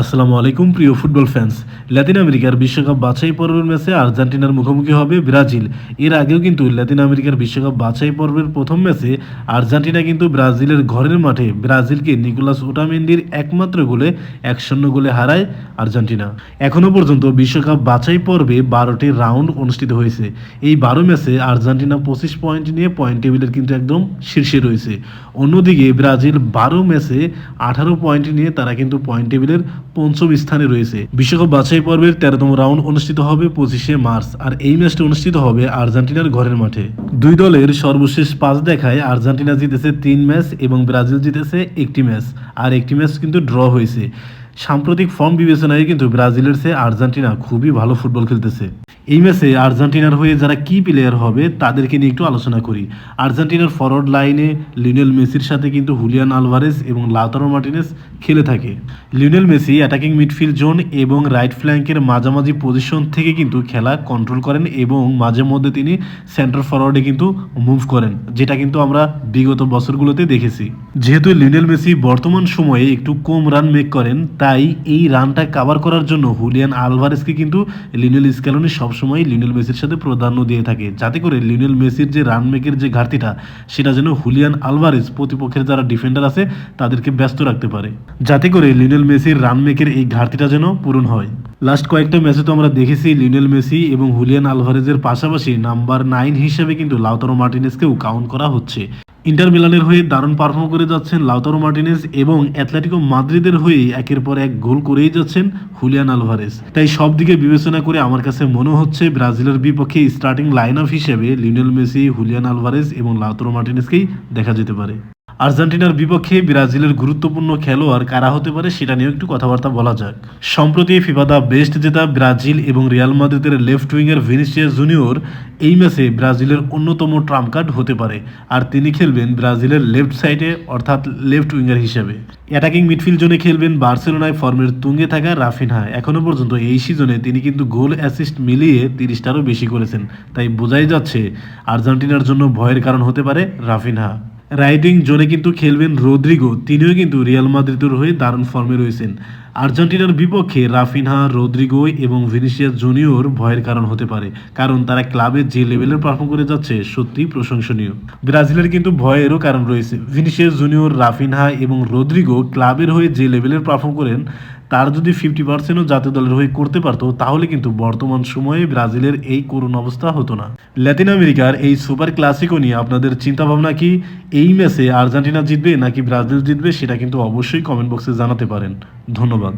আসসালামু আলাইকুম, প্রিয় ফুটবল ফ্যান্স ল্যাতিন আমেরিকার বিশ্বকাপ বাছাই পর্বের ম্যাচে আর্জেন্টিনার মুখোমুখি হবে ব্রাজিল। এর আগেও কিন্তু ল্যাতিন আমেরিকার বিশ্বকাপ বাছাই পর্বের প্রথম ম্যাচে আর্জেন্টিনা কিন্তু ব্রাজিলের ঘরের মাঠে ব্রাজিলকে নিকোলাস ওটামেন্ডির একমাত্র গোলে এক শূন্য গোলে হারায় আর্জেন্টিনা। এখনও পর্যন্ত বিশ্বকাপ বাছাই পর্বে বারোটি রাউন্ড অনুষ্ঠিত হয়েছে। এই বারো ম্যাচে আর্জেন্টিনা পঁচিশ পয়েন্ট নিয়ে পয়েন্ট টেবিলের কিন্তু একদম শীর্ষে রয়েছে। অন্যদিকে ব্রাজিল বারো ম্যাচে আঠারো পয়েন্ট নিয়ে তারা কিন্তু পয়েন্ট টেবিলের পঞ্চম স্থানে রয়েছে। বিশ্বকাপ বাছাই পর্বের তেরোতম রাউন্ড অনুষ্ঠিত হবে পঁচিশে মার্চ আর এই ম্যাচটি অনুষ্ঠিত হবে আর্জেন্টিনার ঘরের মাঠে। দুই দলের সর্বশেষ পাঁচ দেখায় আর্জেন্টিনা জিতেছে তিন ম্যাচ এবং ব্রাজিল জিতেছে একটি ম্যাচ আর একটি ম্যাচ কিন্তু ড্র হয়েছে। সাম্প্রতিক ফর্ম বিবেচনায় কিন্তু ব্রাজিলের চেয়ে আর্জেন্টিনা খুবই ভালো ফুটবল খেলতেছে। এই ম্যাচে আর্জেন্টিনার হয়ে যারা কি প্লেয়ার হবে, তাদেরকে নিয়ে একটু আলোচনা করি। আর্জেন্টিনার ফরওয়ার্ড লাইনে লিওনেল মেসির সাথে কিন্তু হুলিয়ান আলভারেজ এবং লাউতারো মার্টিনেস খেলে থাকে। Lionel Messi attacking midfield zone এবং রাইট ফ্ল্যাঙ্কের মাঝামাঝি পজিশন থেকে কিন্তু খেলা কন্ট্রোল করেন এবং মাঝে মধ্যে তিনি সেন্টার ফরওয়ার্ডে কিন্তু মুভ করেন, যেটা কিন্তু আমরা বিগত বছরগুলোতে দেখেছি। যেহেতু লিওনেল মেসি বর্তমান সময়ে একটু কম রান মেক করেন, তাই এই রানটা কাভার করার জন্য হুলিয়ান আলভারেজকে কিন্তু লিওনেল স্ক্যালোনি সবসময় লিওনেল মেসির সাথে প্রাধান্য দিয়ে থাকে। যাতে করে লিওনেল মেসির যে রান মেকের যে ঘাটতিটা, সেটা যেন হুলিয়ান আলভারেজ প্রতিপক্ষের যারা ডিফেন্ডার আছে, তাদেরকে ব্যস্ত রাখতে পারে। যাতে করে লিওনেল মেসির রান মেকের এই ঘাটতিটা যেন পূরণ হয়। লাস্ট কয়েকটা ম্যাচে তো আমরা দেখেছি লিওনেল মেসি এবং হুলিয়ান আলভারেজের পাশাপাশি নাম্বার নাইন হিসেবে কিন্তু লাউতারো মার্টিনেসকেও কাউন্ট করা হচ্ছে। ইন্টার মিলানের হয়ে দারুণ পারফর্ম করে যাচ্ছেন লাউতারো মার্টিনেস এবং অ্যাথলেটিকো মাদ্রিদের হয়ে একের পর এক গোল করেই যাচ্ছেন হুলিয়ান আলভারেস তাই সব দিকে বিবেচনা করে আমার কাছে মনে হচ্ছে ব্রাজিলের বিপক্ষে স্টার্টিং লাইন আপ হিসেবে লিওনেল মেসি, হুলিয়ান আলভারেস এবং লাউতারো মার্টিনেসকেই দেখা যেতে পারে। আর্জেন্টিনার বিপক্ষে ব্রাজিলের গুরুত্বপূর্ণ খেলোয়াড় কারা হতে পারে সেটা নিয়েও একটু কথাবার্তা বলা যাক। সম্প্রতি ফিফা দা বেস্ট জেতা ব্রাজিল এবং রিয়াল মাদ্রিদের লেফট উইংয়ের ভিনিসিয়াস জুনিয়র এই ম্যাচে ব্রাজিলের অন্যতম ট্রাম্প কার্ড হতে পারে, আর তিনি খেলবেন ব্রাজিলের লেফট সাইডে, অর্থাৎ লেফট উইঙ্গার হিসেবে। অ্যাটাকিং মিডফিল্ড জোনে খেলবেন বার্সেলোনায় ফর্মের তুঙ্গে থাকা রাফিনহা। এখনও পর্যন্ত এই সিজনে তিনি কিন্তু গোল অ্যাসিস্ট মিলিয়ে তিরিশটারও বেশি করেছেন, তাই বোঝাই যাচ্ছে আর্জেন্টিনার জন্য ভয়ের কারণ হতে পারে রাফিনহা। রাইডিং জোনে কিন্তু খেলবেন রদ্রিগো তিনিও কিন্তু রিয়াল মাদ্রিদের হয়ে দারুণ ফর্মে রয়েছেন। আর্জেন্টিনার বিপক্ষে রাফিনহা রদ্রিগো এবং ভিনিসিয়াস জুনিয়র ভয়ের কারণ হতে পারে, কারণ তারা ক্লাবে যে লেভেলের পারফর্ম করে যাচ্ছে সত্যি প্রশংসনীয়। ব্রাজিলের কিন্তু ভয়েরও কারণ রয়েছে। ভিনিসিয়াস জুনিয়র রাফিনহা এবং রদ্রিগো ক্লাবের হয়ে যে লেভেলের পারফর্ম করেন তার যদি ফিফটি পার্সেন্টও জাতীয় দলের হয়ে করতে পারত, তাহলে কিন্তু বর্তমান সময়ে ব্রাজিলের এই করুণ অবস্থা হতো না। ল্যাটিন আমেরিকার এই সুপার ক্লাসিকো নিয়ে আপনাদের চিন্তাভাবনা কি? এই ম্যাচে আর্জেন্টিনা জিতবে নাকি ব্রাজিল জিতবে, সেটা কিন্তু অবশ্যই কমেন্ট বক্সে জানাতে পারেন। ধন্যবাদ।